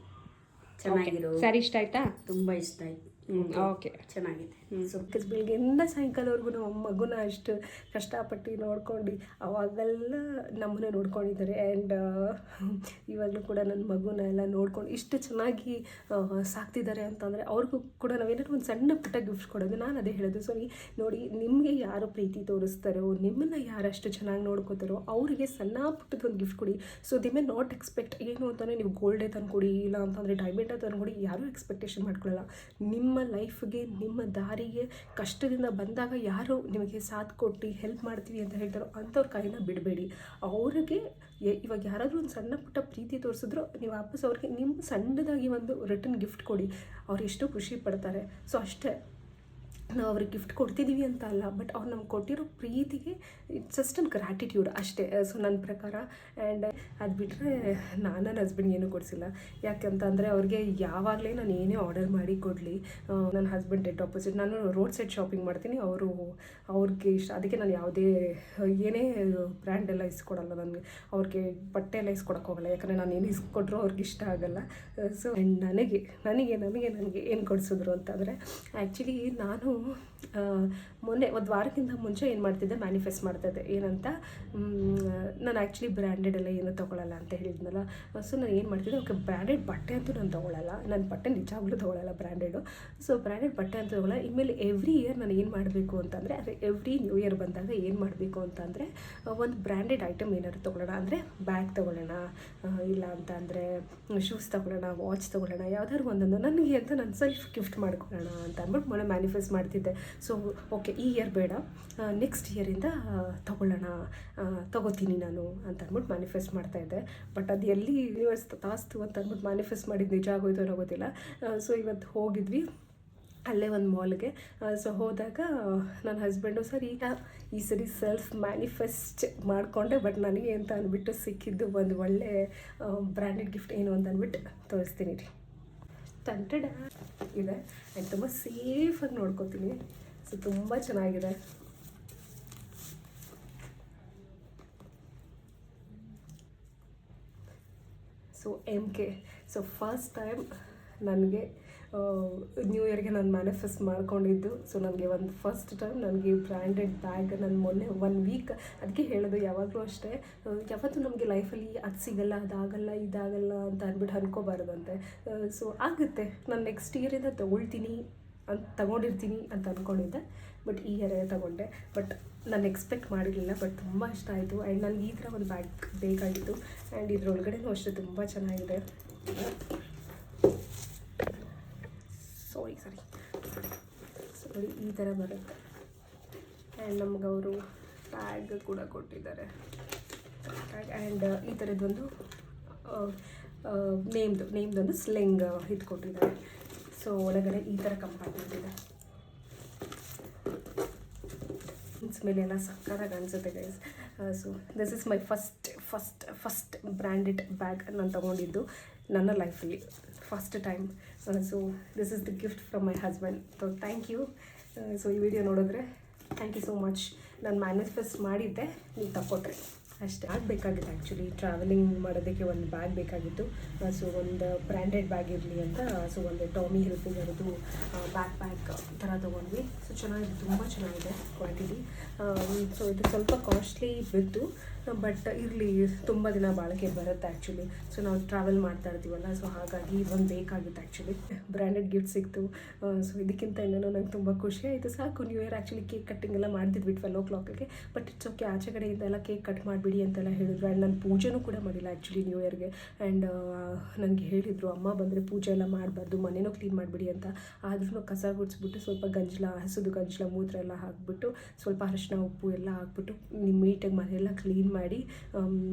ಚೆನ್ನಾಗಿರು ಸರಿ ಇಷ್ಟ ಆಯ್ತಾ? ತುಂಬಾ ಇಷ್ಟ ಆಯ್ತು. Hmm okay. ಚೆನ್ನಾಗಿದೆ. ಸೊ ಬಿಕಾಸ್ ಬೆಳಗ್ಗೆಯಿಂದ ಸಾಯಂಕಾಲವರೆಗೂ ನಮ್ಮ ಮಗುನ ಅಷ್ಟು ಕಷ್ಟಪಟ್ಟು ನೋಡ್ಕೊಂಡು ಅವಾಗೆಲ್ಲ ನಮ್ಮನ್ನೇ ನೋಡ್ಕೊಂಡಿದ್ದಾರೆ. ಆ್ಯಂಡ್ ಇವಾಗಲೂ ಕೂಡ ನನ್ನ ಮಗುನ ಎಲ್ಲ ನೋಡ್ಕೊಂಡು ಇಷ್ಟು ಚೆನ್ನಾಗಿ ಸಾಕ್ತಿದ್ದಾರೆ ಅಂತಂದರೆ ಅವ್ರಿಗೂ ಕೂಡ ನಾವೇನಾದ್ರು ಒಂದು ಸಣ್ಣ ಪುಟ್ಟ ಗಿಫ್ಟ್ ಕೊಡೋದು. ನಾನು ಅದೇ ಹೇಳೋದು. ಸೊ ನೋಡಿ ನಿಮಗೆ ಯಾರು ಪ್ರೀತಿ ತೋರಿಸ್ತಾರೋ, ನಿಮ್ಮನ್ನು ಯಾರಷ್ಟು ಚೆನ್ನಾಗಿ ನೋಡ್ಕೋತಾರೋ ಅವರಿಗೆ ಸಣ್ಣ ಪುಟ್ಟದೊಂದು ಗಿಫ್ಟ್ ಕೊಡಿ. So the may not expect ಏನು ಅಂತಂದರೆ ನೀವು ಗೋಲ್ಡೇ ತಂದ್ಕೊಡಿ, ಇಲ್ಲ ಅಂತಂದರೆ ಡೈಮಂಡೇ ತಂದ್ಕೊಡಿ, ಯಾರೂ ಎಕ್ಸ್ಪೆಕ್ಟೇಷನ್ ಮಾಡ್ಕೊಳ್ಳಲ್ಲ ನಿಮ್ಮ ಲೈಫ್ಗೆ ನಿಮ್ಮ ದಾರಿಗೆ ಕಷ್ಟದಿಂದ ಬಂದಾಗ ಯಾರು ನಿಮಗೆ ಸಾಥ್ ಕೊಟ್ಟು ಹೆಲ್ಪ್ ಮಾಡ್ತೀವಿ ಅಂತ ಹೇಳ್ತಾರೋ ಅಂಥವ್ರ ಕೈನ ಬಿಡಬೇಡಿ. ಅವ್ರಿಗೆ ಇವಾಗ ಯಾರಾದರೂ ಒಂದು ಸಣ್ಣ ಪುಟ್ಟ ಪ್ರೀತಿ ತೋರಿಸಿದ್ರು ನೀವು ವಾಪಸ್ ಅವ್ರಿಗೆ ನಿಮ್ಮ ಸಣ್ಣದಾಗಿ ಒಂದು ರಿಟರ್ನ್ ಗಿಫ್ಟ್ ಕೊಡಿ. ಅವ್ರು ಎಷ್ಟು ಖುಷಿ ಪಡ್ತಾರೆ. ಸೊ ಅಷ್ಟೇ. ನಾವು ಅವ್ರಿಗೆ ಗಿಫ್ಟ್ ಕೊಡ್ತಿದ್ದೀವಿ ಅಂತ ಅಲ್ಲ ಬಟ್ ಅವ್ರು ನಮ್ಗೆ ಕೊಟ್ಟಿರೋ ಪ್ರೀತಿಗೆ ಇಟ್ಸ್ ಜಸ್ಟ್ ಅನ್ ಗ್ರ್ಯಾಟಿಟ್ಯೂಡ್ ಅಷ್ಟೇ. ಸೊ ನನ್ನ ಪ್ರಕಾರ ಆ್ಯಂಡ್ ಅದು ಬಿಟ್ಟರೆ ನಾನು ನನ್ನ ಹಸ್ಬೆಂಡ್ ಏನೂ ಕೊಡಿಸಿಲ್ಲ. ಯಾಕೆಂತಂದರೆ ಅವ್ರಿಗೆ ಯಾವಾಗಲೇ ನಾನು ಏನೇ ಆರ್ಡರ್ ಮಾಡಿ ಕೊಡಲಿ ನನ್ನ ಹಸ್ಬೆಂಡ್ ಡೆಟ್ ಆಪೋಸಿಟ್ ನಾನು ರೋಡ್ ಸೈಡ್ ಶಾಪಿಂಗ್ ಮಾಡ್ತೀನಿ, ಅವರು ಅವ್ರಿಗೆ ಇಷ್ಟ. ಅದಕ್ಕೆ ನಾನು ಯಾವುದೇ, ಏನೇ ಬ್ರ್ಯಾಂಡ್ ಎಲ್ಲ ಇಸ್ಕೊಡಲ್ಲ ನನಗೆ. ಅವ್ರಿಗೆ ಬಟ್ಟೆ ಎಲ್ಲ ಇಸ್ಕೊಡಕ್ಕೆ ಹೋಗಲ್ಲ, ಯಾಕಂದರೆ ನಾನು ಏನು ಇಸ್ಕೊಟ್ರು ಅವ್ರಿಗೆ ಇಷ್ಟ ಆಗಲ್ಲ. ಸೊ ಆ್ಯಂಡ್ ನನಗೆ ನನಗೆ ನನಗೆ ನನಗೆ ಏನು ಕೊಡಿಸಿದ್ರು ಅಂತಂದರೆ ಆ್ಯಕ್ಚುಲಿ ನಾನು ಮೊನ್ನೆ ಒಂದು ವಾರಕ್ಕಿಂತ ಮುಂಚೆ ಏನು ಮಾಡ್ತಿದ್ದೆ ಮ್ಯಾನಿಫೆಸ್ಟ್ ಮಾಡ್ತಿದ್ದೆ. ಏನಂತ ನಾನು ಆ್ಯಕ್ಚುಲಿ ಬ್ರ್ಯಾಂಡೆಡ್ ಎಲ್ಲ ಏನು ತೊಗೊಳಲ್ಲ ಅಂತ ಹೇಳಿದ್ನಲ್ಲ. ಸೊ ನಾನು ಏನು ಮಾಡ್ತಿದ್ದೆ ಓಕೆ ಬ್ರ್ಯಾಂಡೆಡ್ ಬಟ್ಟೆ ಅಂತೂ ನಾನು ತೊಗೊಳಲ್ಲ. ನನ್ನ ಬಟ್ಟೆ ನಿಜವಾಗ್ಲೂ ತೊಗೊಳಲ್ಲ ಬ್ರ್ಯಾಂಡೆಡು ಸೊ ಬ್ರ್ಯಾಂಡೆಡ್ ಬಟ್ಟೆ ಅಂತ ತೊಗೊಳ್ಳಲ್ಲ ಇನ್ಮೇಲೆ ಎವ್ರಿ ಇಯರ್ ನಾನು ಏನು ಮಾಡಬೇಕು ಅಂತಂದರೆ, ಅದೇ ಎವ್ರಿ ನ್ಯೂ ಇಯರ್ ಬಂದಾಗ ಏನು ಮಾಡಬೇಕು ಅಂತಂದರೆ, ಒಂದು ಬ್ರ್ಯಾಂಡೆಡ್ ಐಟಮ್ ಏನಾದ್ರು ತೊಗೊಳ್ಳೋಣ. ಅಂದರೆ ಬ್ಯಾಗ್ ತೊಗೊಳ್ಳೋಣ ಇಲ್ಲ ಅಂತ ಅಂದರೆ ಶೂಸ್ ತೊಗೊಳ್ಳೋಣ ವಾಚ್ ತೊಗೊಳ್ಳೋಣ, ಯಾವ್ದಾದ್ರು ಒಂದೊಂದು. ನನಗೆ ಅಂತ ನಾನು ಸೆಲ್ಫ್ ಗಿಫ್ಟ್ ಮಾಡ್ಕೊಳ್ಳೋಣ ಅಂತ ಅಂದ್ಬಿಟ್ಟು ಮೊನ್ನೆ ಮ್ಯಾನಿಫೆಸ್ಟ್ ಮಾಡ್ತಿದ್ದೆ. ಸೊ ಓಕೆ ಈ ಇಯರ್ ಬೇಡ. ನೆಕ್ಸ್ಟ್ ಇಯರಿಂದ ತಗೊಳ್ಳೋಣ ತಗೋತೀನಿ ನಾನು ಅಂತ ಅಂದ್ಬಿಟ್ಟು ಮ್ಯಾನಿಫೆಸ್ಟ್ ಮಾಡ್ತಾಯಿದ್ದೆ ಬಟ್ ಅದು ಎಲ್ಲಿ ಯೂನಿವರ್ಸ್ ತಾಸ್ತು ಅಂತ ಅಂದ್ಬಿಟ್ಟು ಮ್ಯಾನಿಫೆಸ್ಟ್ ಮಾಡಿದ್ದು ನಿಜ ಆಗೋಯ್ತು ಅನ್ನೋ ಗೊತ್ತಿಲ್ಲ. ಸೊ ಇವತ್ತು ಹೋಗಿದ್ವಿ ಅಲ್ಲೇ ಒಂದು ಮಾಲ್ಗೆ ಸೊ ಹೋದಾಗ, ನನ್ನ ಹಸ್ಬೆಂಡು ಸರ್, ಈಗ ಈ ಸರಿ ಸೆಲ್ಫ್ ಮ್ಯಾನಿಫೆಸ್ಟ್ ಮಾಡಿಕೊಂಡೆ ಬಟ್ ನನಗೆ ಅಂತ ಅಂದ್ಬಿಟ್ಟು ಸಿಕ್ಕಿದ್ದು ಒಂದು ಒಳ್ಳೆ ಬ್ರ್ಯಾಂಡೆಡ್ ಗಿಫ್ಟ್ ಏನು ಅಂತ ಅಂದ್ಬಿಟ್ಟು ತೋರಿಸ್ತೀನಿ ರೀ. ಟಂಟೆಡ್ ಇದೆ. ಆ್ಯಂಡ್ ತುಂಬ ಸೇಫಾಗಿ ನೋಡ್ಕೋತೀನಿ. ಸೊ ತುಂಬ ಚೆನ್ನಾಗಿದೆ. So M K so first time ನನಗೆ ನ್ಯೂ ಇಯರ್ಗೆ ನಾನು ಮ್ಯಾನಿಫೆಸ್ಟ್ ಮಾಡ್ಕೊಂಡಿದ್ದು. ಸೊ ನನಗೆ ಒಂದು ಫಸ್ಟ್ ಟೈಮ್ ನನಗೆ ಬ್ರ್ಯಾಂಡೆಡ್ ಬ್ಯಾಗ್ ನಾನು ಮೊನ್ನೆ ಒನ್ ವೀಕ್ ಅದಕ್ಕೆ ಹೇಳೋದು ಯಾವಾಗಲೂ ಅಷ್ಟೇ. ಯಾವತ್ತೂ ನಮಗೆ ಲೈಫಲ್ಲಿ ಅದು ಸಿಗಲ್ಲ, ಅದಾಗಲ್ಲ, ಇದಾಗಲ್ಲ ಅಂತ ಅಂದ್ಬಿಟ್ಟು ಅನ್ಕೋಬಾರ್ದಂತೆ. ಸೊ ಆಗುತ್ತೆ. ನಾನು ನೆಕ್ಸ್ಟ್ ಇಯರಿಂದ ತೊಗೊಳ್ತೀನಿ ಅಂತ ತಗೊಂಡಿರ್ತೀನಿ ಅಂತ ಅಂದ್ಕೊಂಡಿದ್ದೆ ಬಟ್ ಈ ಇಯರೇ ತಗೊಂಡೆ. ಬಟ್ ನಾನು ಎಕ್ಸ್ಪೆಕ್ಟ್ ಮಾಡಿರಲಿಲ್ಲ. ಬಟ್ ತುಂಬ ಇಷ್ಟ ಆಯಿತು. ಆ್ಯಂಡ್ ನನಗೆ ಈ ಥರ ಒಂದು ಬ್ಯಾಗ್ ಬೇಕಾಗಿತ್ತು. ಆ್ಯಂಡ್ ಇದ್ರೊಳಗಡೆ ಅಷ್ಟೇ ತುಂಬ ಚೆನ್ನಾಗಿದೆ. ಸಾರಿ ಸಾರಿ ಸೊ ನೋಡಿ ಈ ಥರ ಬರುತ್ತೆ. ಆ್ಯಂಡ್ ನಮ್ಗೆ ಅವರು ಟ್ಯಾಗ್ ಕೂಡ ಕೊಟ್ಟಿದ್ದಾರೆ. ಟ್ಯಾಗ್ ಆ್ಯಂಡ್ ಈ ಥರದ್ದೊಂದು ನೇಮ್ದು ನೇಮ್ದೊಂದು ಸ್ಲಿಂಗ್ ಇದು ಕೊಟ್ಟಿದ್ದಾರೆ ಸೊ ಒಳಗಡೆ ಈ ಥರ ಕಂಪಾರ್ಟ್ಮೆಂಟ್ ಇದೆ. ಮೇಲೆ ಎಲ್ಲ ಸಕ್ಕತ್ತಾಗಿ ಅನಿಸುತ್ತೆ guys so this is my first first first branded bag ನಾನು ತೊಗೊಂಡಿದ್ದು ನನ್ನ ಲೈಫಲ್ಲಿ first time so this is the gift from my husband so thank you so ಈ ವಿಡಿಯೋ ನೋಡಿದ್ರೆ ಥ್ಯಾಂಕ್ ಯು ಸೋ ಮಚ್ ನಾನು ಮ್ಯಾನಿಫೆಸ್ಟ್ ಮಾಡಿದ್ದೆ. ನೀವು ತಕ್ಕೊಟ್ರೆ. ಅಷ್ಟೇ ಬ್ಯಾಗ್ ಬೇಕಾಗಿತ್ತು ಆ್ಯಕ್ಚುಲಿ ಟ್ರಾವೆಲಿಂಗ್ ಮಾಡೋದಕ್ಕೆ ಒಂದು ಬ್ಯಾಗ್ ಬೇಕಾಗಿತ್ತು. ಸೊ ಒಂದು ಬ್ರ್ಯಾಂಡೆಡ್ ಬ್ಯಾಗ್ ಇರಲಿ ಅಂತ. ಸೊ ಒಂದು ಟಾಮಿ ಹಿಲ್ಫಿಗರದು ಬ್ಯಾಕ್ ಪ್ಯಾಕ್ ಥರ ತೊಗೊಂಡ್ವಿ. ಸೊ ಚೆನ್ನಾಗಿದೆ. ತುಂಬ ಚೆನ್ನಾಗಿದೆ ಕ್ವಾಂಟಿಟಿ ಸೊ ಇದು ಸ್ವಲ್ಪ ಕಾಸ್ಟ್ಲಿ ಬಿತ್ತು ಬಟ್ ಇರಲಿ, ತುಂಬ ದಿನ ಬಾಳಿಕೆ ಬರುತ್ತೆ ಆ್ಯಕ್ಚುಲಿ ಸೊ ನಾವು ಟ್ರಾವೆಲ್ ಮಾಡ್ತಾ ಇರ್ತೀವಲ್ಲ ಸೊ ಹಾಗಾಗಿ ಒಂದು ಬೇಕಾಗಿತ್ತು ಆ್ಯಕ್ಚುಲಿ ಬ್ರ್ಯಾಂಡೆಡ್ ಗಿಫ್ಟ್ ಸಿಕ್ತು. ಸೊ ಇದಕ್ಕಿಂತ ಇನ್ನೂ ನಂಗೆ ತುಂಬ ಖುಷಿ ಆಯಿತು. ಸಾಕು new year actually cake cutting ಎಲ್ಲ ಮಾಡಿದ್ವಿ ಟ್ವೆಲ್ ಓ ಕ್ಲಾಕಿಗೆ ಬಟ್ ಇಟ್ಸ್ ಓಕೆ ಆಚೆ ಕಡೆಯಿಂದ ಎಲ್ಲ ಕೇಕ್ ಕಟ್ ಮಾಡಿಬಿಡಿ ಅಂತೆಲ್ಲ ಹೇಳಿದ್ರು. ಆ್ಯಂಡ್ ನಾನು ಪೂಜೆನೂ ಕೂಡ ಮಾಡಿಲ್ಲ ಆ್ಯಕ್ಚುಲಿ ನ್ಯೂ ಇಯರ್ಗೆ ಆ್ಯಂಡ್ ನನಗೆ ಹೇಳಿದರು, ಅಮ್ಮ ಬಂದರೆ ಪೂಜೆ ಎಲ್ಲ ಮಾಡಬಾರ್ದು, ಮನೇನೂ ಕ್ಲೀನ್ ಮಾಡಿಬಿಡಿ ಅಂತ. ಆದ್ರೂ ಕಸ ಗುಡಿಸ್ಬಿಟ್ಟು ಸ್ವಲ್ಪ ಗಂಜಲ, ಹಸಿದು ಗಂಜಲ ಮೂತ್ರ ಎಲ್ಲ ಹಾಕ್ಬಿಟ್ಟು, ಸ್ವಲ್ಪ ಅರಶಿನ, ಉಪ್ಪು ಎಲ್ಲ ಹಾಕ್ಬಿಟ್ಟು ನೀಟಾಗಿ ಮನೆಯೆಲ್ಲ ಕ್ಲೀನ್ ಮಾಡಿ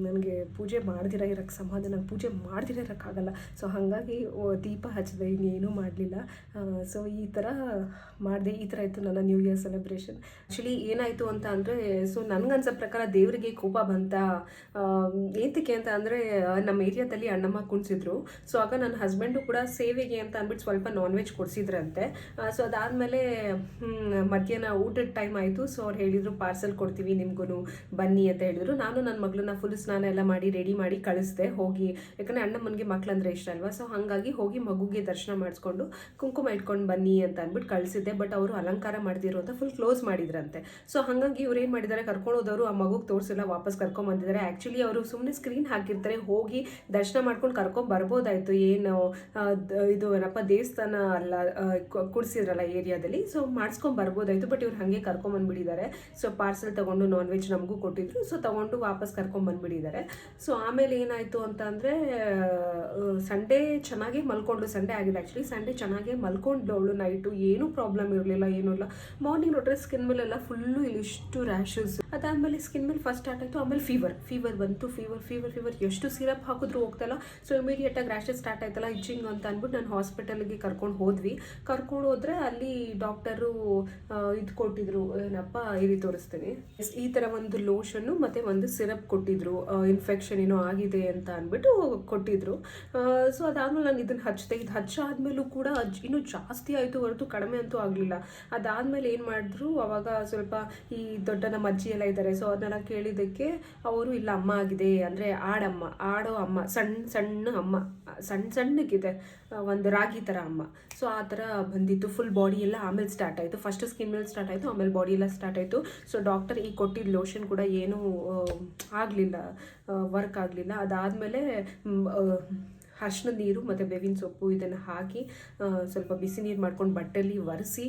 ನನಗೆ ಪೂಜೆ ಮಾಡ್ದಿರ ಇರೋಕ್ಕೆ ಸಮಾಧಾನ, ನಂಗೆ ಪೂಜೆ ಮಾಡ್ದಿರ ಇರೋಕ್ಕಾಗಲ್ಲ ಸೊ ಹಾಗಾಗಿ ದೀಪ ಹಚ್ಚಿದೆ ಇನ್ನೇನೂ ಮಾಡಲಿಲ್ಲ. ಸೊ ಈ ಥರ ಮಾಡಿದೆ, ಈ ಥರ ಇತ್ತು ನನ್ನ ನ್ಯೂ ಇಯರ್ ಸೆಲೆಬ್ರೇಷನ್ ಆ್ಯಕ್ಚುಲಿ ಏನಾಯಿತು ಅಂತ ಅಂದರೆ, ಸೊ ನನಗನ್ಸೋ ಪ್ರಕಾರ ದೇವರಿಗೆ ಕೋಪ ಬಂತ. ಏತಕ್ಕೆ ಅಂತ ಅಂದರೆ, ನಮ್ಮ ಏರಿಯಾದಲ್ಲಿ ಅಣ್ಣಮ್ಮ ಕುಣಿಸಿದ್ರು. ಸೊ ಆಗ ನನ್ನ ಹಸ್ಬೆಂಡು ಕೂಡ ಸೇವೆಗೆ ಅಂತ ಅಂದ್ಬಿಟ್ಟು ಸ್ವಲ್ಪ ನಾನ್ ವೆಜ್ ಕೊಡಿಸಿದ್ರಂತೆ ಸೊ ಅದಾದಮೇಲೆ ಮಧ್ಯಾಹ್ನ ಊಟದ ಟೈಮ್ ಆಯಿತು. ಸೊ ಅವ್ರು ಹೇಳಿದರು ಪಾರ್ಸಲ್ ಕೊಡ್ತೀವಿ ನಿಮಗೂ ಬನ್ನಿ ಅಂತ ಹೇಳಿದರು. ನಾವು ನಾನು ನನ್ನ ಮಗಳನ್ನ ಫುಲ್ ಸ್ನಾನ ಎಲ್ಲ ಮಾಡಿ ರೆಡಿ ಮಾಡಿ ಕಳಿಸ್ದೆ. ಹೋಗಿ, ಯಾಕಂದರೆ ಅಣ್ಣಮ್ಮನಿಗೆ ಮಕ್ಕಳಂದ್ರೆ ಇಷ್ಟ ಅಲ್ವಾ? ಸೊ ಹಾಗಾಗಿ ಹೋಗಿ ಮಗುಗೆ ದರ್ಶನ ಮಾಡಿಸ್ಕೊಂಡು ಕುಂಕುಮ ಇಟ್ಕೊಂಡು ಬನ್ನಿ ಅಂತ ಅಂದ್ಬಿಟ್ಟು ಕಳಿಸಿದ್ದೆ. ಬಟ್ ಅವರು ಅಲಂಕಾರ ಮಾಡ್ದಿರೋ ಅಂತ ಫುಲ್ ಕ್ಲೋಸ್ ಮಾಡಿದ್ರಂತೆ. ಸೊ ಹಾಗಾಗಿ ಇವ್ರು ಏನು ಮಾಡಿದ್ದಾರೆ ಕರ್ಕೊಂಡು ಹೋದವರು ಆ ಮಗುಗೆ ತೋರಿಸಿಲ್ಲ ವಾಪಸ್ ಕರ್ಕೊಂಬಂದಿದ್ದಾರೆ ಆ್ಯಕ್ಚುಲಿ ಅವರು ಸುಮ್ಮನೆ ಸ್ಕ್ರೀನ್ ಹಾಕಿರ್ತಾರೆ. ಹೋಗಿ ದರ್ಶನ ಮಾಡ್ಕೊಂಡು ಕರ್ಕೊಂಡು ಬರ್ಬೋದಾಯ್ತು. ಏನು ಇದು ಏನಪ್ಪ, ದೇವಸ್ಥಾನ ಅಲ್ಲ ಕುಡಿಸಿದ್ರಲ್ಲ ಏರಿಯಾದಲ್ಲಿ. ಸೊ ಮಾಡಿಸ್ಕೊಂಡು ಬರ್ಬೋದಾಯ್ತು. ಬಟ್ ಇವ್ರು ಹಾಗೆ ಕರ್ಕೊಂಬಂದ್ಬಿಟ್ಟಿದ್ದಾರೆ ಸೊ ಪಾರ್ಸೆಲ್ ತಗೊಂಡು ನಾನ್ ವೆಜ್ ನಮಗೂ ಕೊಟ್ಟಿದ್ರು. ಸೊ ತಗೊಂಡು ವಾಪಸ್ ಕರ್ಕೊಂಡ್ ಬಂದ್ಬಿಟ್ಟಿದ್ದಾರೆ. ಸೊ ಆಮೇಲೆ ಏನಾಯ್ತು ಅಂತ ಅಂದರೆ ಸಂಡೇ ಚೆನ್ನಾಗಿ ಮಲ್ಕೊಂಡು ಸಂಡೇ ಆಗಿದೆ ಆ್ಯಕ್ಚುಲಿ ಸಂಡೇ ಚೆನ್ನಾಗೇ ಮಲ್ಕೊಂಡು ಅವಳು ನೈಟು ಏನೂ ಪ್ರಾಬ್ಲಮ್ ಇರಲಿಲ್ಲ, ಏನೂ ಇಲ್ಲ. ಮಾರ್ನಿಂಗ್ ನೋಡ್ರೆ ಸ್ಕಿನ್ ಮೇಲೆಲ್ಲ ಫುಲ್ಲು ಇಲ್ಲಿ ಇಷ್ಟು ರ್ಯಾಷಸ್ ಅದಾದಮೇಲೆ ಸ್ಕಿನ್ ಮೇಲೆ ಫಸ್ಟ್ ಸ್ಟಾರ್ಟ್ ಆಯಿತು, ಆಮೇಲೆ ಫೀವರ್ ಫೀವರ್ ಬಂತು ಫೀವರ್ ಫೀವರ್ ಫೀವರ್ ಎಷ್ಟು ಸಿರಪ್ ಹಾಕಿದ್ರು ಹೋಗ್ತಲ್ಲ ಸೊ ಇಮಿಡಿಯೇಟಾಗಿ ರ್ಯಾಷಸ್ ಸ್ಟಾರ್ಟ್ ಆಯ್ತಲ್ಲ ಇಚ್ಚಿಂಗ್ ಅಂತ ಅಂದ್ಬಿಟ್ಟು ನಾನು ಹಾಸ್ಪಿಟಲ್ಗೆ ಕರ್ಕೊಂಡು ಹೋದ್ವಿ. ಕರ್ಕೊಂಡು ಹೋದ್ರೆ ಅಲ್ಲಿ ಡಾಕ್ಟರು ಇದು ಕೊಟ್ಟಿದ್ರು, ಏನಪ್ಪ ಇಲ್ಲಿ ತೋರಿಸ್ತೀನಿ. ಈ ಥರ ಒಂದು ಲೋಷನ್ನು ಮತ್ತು ಒಂದು ಸಿರಪ್ ಕೊಟ್ಟಿದ್ರು ಇನ್ಫೆಕ್ಷನ್ ಏನೋ ಆಗಿದೆ ಅಂತ ಅಂದ್ಬಿಟ್ಟು ಕೊಟ್ಟಿದ್ರು. ಸೊ ಅದಾದ್ಮೇಲೆ ನಾನು ಇದನ್ನು ಹಚ್ಚಿದೆ ಇದು ಹಚ್ಚಾದ್ಮೇಲೂ ಕೂಡ ಇನ್ನೂ ಜಾಸ್ತಿ ಆಯಿತು ಹೊರತು ಕಡಿಮೆ ಅಂತೂ ಆಗಲಿಲ್ಲ. ಅದಾದಮೇಲೆ ಏನು ಮಾಡಿದ್ರು, ಅವಾಗ ಸ್ವಲ್ಪ ಈ ದೊಡ್ಡ ನಮ್ಮ ಅಜ್ಜಿ ಎಲ್ಲ ಇದ್ದಾರೆ ಸೊ ಅದನ್ನ ಕೇಳಿದ್ದಕ್ಕೆ ಅವರು, ಇಲ್ಲ, ಅಮ್ಮ ಆಗಿದೆ. ಅಂದರೆ ಆಡಮ್ಮ, ಆಡೋ ಅಮ್ಮ ಸಣ್ಣ ಸಣ್ಣ ಅಮ್ಮ ಸಣ್ಣ ಸಣ್ಣಕ್ಕಿದೆ ಒಂದು ರಾಗಿ ಥರ ಅಮ್ಮ. ಸೊ ಆ ಥರ ಬಂದಿತ್ತು. ಫುಲ್ ಬಾಡಿ ಎಲ್ಲ ಆಮೇಲೆ ಸ್ಟಾರ್ಟ್ ಆಯಿತು. ಫಸ್ಟ್ ಸ್ಕಿನ್ ಮೇಲೆ ಸ್ಟಾರ್ಟ್ ಆಯಿತು, ಆಮೇಲೆ ಬಾಡಿ ಎಲ್ಲ ಸ್ಟಾರ್ಟ್ ಆಯಿತು. ಸೊ ಡಾಕ್ಟರ್ ಈ ಕೊಟ್ಟಿದ್ದ ಲೋಷನ್ ಕೂಡ ಏನೂ ಆಗಲಿಲ್ಲ ವರ್ಕ್ ಆಗಲಿಲ್ಲ. ಅದಾದಮೇಲೆ ಅರ್ಶಿನ ನೀರು ಮತ್ತು ಬೇವಿನ ಸೊಪ್ಪು ಇದನ್ನು ಹಾಕಿ ಸ್ವಲ್ಪ ಬಿಸಿ ನೀರು ಮಾಡ್ಕೊಂಡು ಬಟ್ಟೆಲಿ ಒರೆಸಿ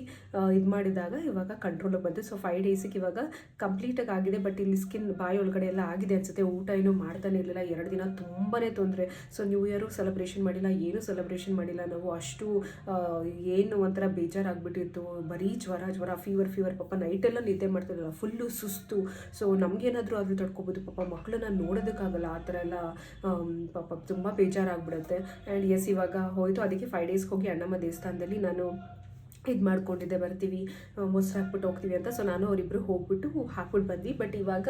ಇದು ಮಾಡಿದಾಗ ಇವಾಗ ಕಂಟ್ರೋಲ್ ಬಂತು. ಸೊ ಫೈವ್ ಡೇಸಿಗೆ ಇವಾಗ ಕಂಪ್ಲೀಟಾಗಿ ಆಗಿದೆ. ಬಟ್ ಇಲ್ಲಿ ಸ್ಕಿನ್ ಬಾಯಿ ಒಳಗಡೆ ಎಲ್ಲ ಆಗಿದೆ ಅನ್ಸುತ್ತೆ. ಊಟ ಏನು ಮಾಡ್ತಾನೆ ಇರಲಿಲ್ಲ. ಎರಡು ದಿನ ತುಂಬಾ ತೊಂದರೆ. ಸೊ ನ್ಯೂ ಇಯರು ಸೆಲೆಬ್ರೇಷನ್ ಮಾಡಿಲ್ಲ. ಏನೂ ಸೆಲೆಬ್ರೇಷನ್ ಮಾಡಿಲ್ಲ. ನಾವು ಅಷ್ಟು ಏನು ಒಂಥರ ಬೇಜಾರಾಗ್ಬಿಟ್ಟಿತ್ತು. ಬರೀ ಜ್ವರ ಜ್ವರ ಫೀವರ್ ಫೀವರ್ ಪಾಪ ನೈಟೆಲ್ಲ ನಿದ್ದೆ ಮಾಡ್ತಿರಲಿಲ್ಲ. ಫುಲ್ಲು ಸುಸ್ತು. ಸೊ ನಮಗೇನಾದರೂ ಅದು ತಡ್ಕೊಬೋದು. ಪಾಪ ಮಕ್ಕಳನ್ನ ನೋಡೋದಕ್ಕಾಗಲ್ಲ. ಆ ಥರ ಎಲ್ಲ ಪಾಪ ತುಂಬ ಬೇಜಾರಾಗ್ಬಿಡುತ್ತೆ ಆ್ಯಂಡ್ ಎಸ್ ಇವಾಗ ಹೋಯಿತು. ಅದಕ್ಕೆ ಫೈವ್ ಡೇಸ್ಗೆ ಹೋಗಿ ಅಣ್ಣಮ್ಮ ದೇವಸ್ಥಾನದಲ್ಲಿ ನಾನು ಇದು ಮಾಡ್ಕೊಂಡಿದ್ದೆ, ಬರ್ತೀವಿ ಮೊಸರು ಹಾಕ್ಬಿಟ್ಟು ಹೋಗ್ತೀವಿ ಅಂತ. ಸೊ ನಾನು ಅವರಿಬ್ಬರು ಹೋಗ್ಬಿಟ್ಟು ಹಾಕ್ಬಿಟ್ಟು ಬಂದ್ವಿ. ಬಟ್ ಇವಾಗ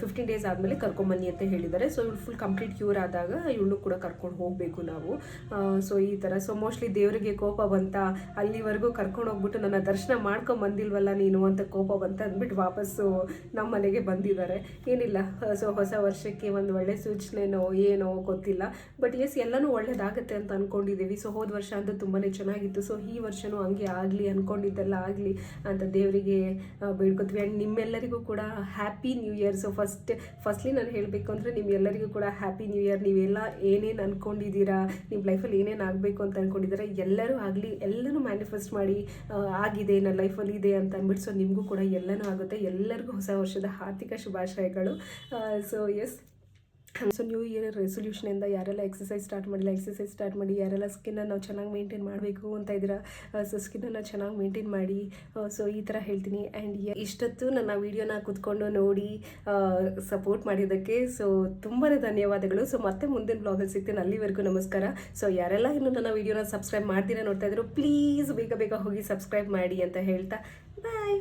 ಫಿಫ್ಟೀನ್ ಡೇಸ್ ಆದಮೇಲೆ ಕರ್ಕೊಂಬನ್ನಿ ಅಂತ ಹೇಳಿದ್ದಾರೆ. ಸೊ ಇವಳು ಫುಲ್ ಕಂಪ್ಲೀಟ್ ಕ್ಯೂರ್ ಆದಾಗ ಇವಳು ಕೂಡ ಕರ್ಕೊಂಡು ಹೋಗಬೇಕು ನಾವು. ಸೊ ಈ ಥರ ಸೊ ಮೋಸ್ಟ್ಲಿ ದೇವರಿಗೆ ಕೋಪ ಬಂತ, ಅಲ್ಲಿವರೆಗೂ ಕರ್ಕೊಂಡು ಹೋಗ್ಬಿಟ್ಟು ನನ್ನ ದರ್ಶನ ಮಾಡ್ಕೊಂಬಂದಿಲ್ವಲ್ಲ ನೀನು ಅಂತ ಕೋಪ ಬಂತ ಅಂದ್ಬಿಟ್ಟು ವಾಪಸ್ಸು ನಮ್ಮ ಮನೆಗೆ ಬಂದಿದ್ದಾರೆ. ಏನಿಲ್ಲ. ಸೊ ಹೊಸ ವರ್ಷಕ್ಕೆ ಒಂದು ಒಳ್ಳೆ ಸೂಚನೆನೋ, ಏನೋ ಗೊತ್ತಿಲ್ಲ. ಬಟ್ ಎಸ್ ಎಲ್ಲನೂ ಒಳ್ಳೇದಾಗುತ್ತೆ ಅಂತ ಅಂದ್ಕೊಂಡಿದ್ದೀವಿ ಸೊ ಹೋದ ವರ್ಷ ಅಂತ ತುಂಬಾ ಚೆನ್ನಾಗಿತ್ತು. ಸೊ ಈ ವರ್ಷನೂ ಹಂಗೆ ಆಗಲಿ ಅಂದ್ಕೊಂಡಿದ್ದೆಲ್ಲ ಆಗಲಿ ಅಂತ ದೇವರಿಗೆ ಬೇಡ್ಕೊತೀವಿ. ಆ್ಯಂಡ್ ನಿಮ್ಮೆಲ್ಲರಿಗೂ ಕೂಡ happy new year so first firstly ನಾನು ಹೇಳಬೇಕು ಅಂದರೆ ನಿಮ್ಮೆಲ್ಲರಿಗೂ ಕೂಡ ಹ್ಯಾಪಿ ನ್ಯೂ ಇಯರ್ ನೀವೆಲ್ಲ ಏನೇನು ಅಂದ್ಕೊಂಡಿದ್ದೀರಾ ನಿಮ್ಮ ಲೈಫಲ್ಲಿ ಏನೇನು ಆಗಬೇಕು ಅಂತ ಅಂದ್ಕೊಂಡಿದ್ದೀರಾ ಎಲ್ಲರೂ ಆಗಲಿ, ಎಲ್ಲನೂ ಮ್ಯಾನಿಫೆಸ್ಟ್ ಮಾಡಿ ಆಗಿದೆ, ನನ್ನ ಲೈಫಲ್ಲಿ ಇದೆ ಅಂತ ಅಂದ್ಬಿಟ್ಟು ಸೊ ನಿಮಗೂ ಕೂಡ ಎಲ್ಲನೂ ಆಗುತ್ತೆ. ಎಲ್ಲರಿಗೂ ಹೊಸ ವರ್ಷದ ಆರ್ಥಿಕ ಶುಭಾಶಯಗಳು. So yes so new year ರೆಸೊಲ್ಯೂಷನಿಂದ ಯಾರೆಲ್ಲ ಎಕ್ಸಸೈಸ್ ಸ್ಟಾರ್ಟ್ ಮಾಡಿಲ್ಲ ಎಕ್ಸಸೈಸ್ ಸ್ಟಾರ್ಟ್ ಮಾಡಿ, ಯಾರೆಲ್ಲ ಸ್ಕಿನ್ನನ್ನು ನಾವು ಚೆನ್ನಾಗಿ ಮೇಂಟೈನ್ ಮಾಡಬೇಕು ಅಂತ ಇದ್ದೀರಾ ಸೊ ಸ್ಕಿನ್ನನ್ನು ಚೆನ್ನಾಗಿ ಮೇಂಟೈನ್ ಮಾಡಿ ಸೊ ಈ ಥರ ಹೇಳ್ತೀನಿ. ಆ್ಯಂಡ್ ಇಷ್ಟೊತ್ತು ನನ್ನ ವೀಡಿಯೋನ ಕುತ್ಕೊಂಡು ನೋಡಿ ಸಪೋರ್ಟ್ ಮಾಡಿದ್ದಕ್ಕೆ ಸೊ ತುಂಬಾ ಧನ್ಯವಾದಗಳು. ಸೊ ಮತ್ತೆ ಮುಂದಿನ ಬ್ಲಾಗಲ್ಲಿ ಸಿಗ್ತೀನಿ. ಅಲ್ಲಿವರೆಗೂ ನಮಸ್ಕಾರ. ಸೊ ಯಾರೆಲ್ಲ ಇನ್ನು ನನ್ನ ವೀಡಿಯೋನ ಸಬ್ಸ್ಕ್ರೈಬ್ ಮಾಡ್ತೀರಾ ನೋಡ್ತಾ ಇದ್ರು ಪ್ಲೀಸ್ ಬೇಗ ಬೇಗ ಹೋಗಿ ಸಬ್ಸ್ಕ್ರೈಬ್ ಮಾಡಿ ಅಂತ ಹೇಳ್ತಾ ಬಾಯ್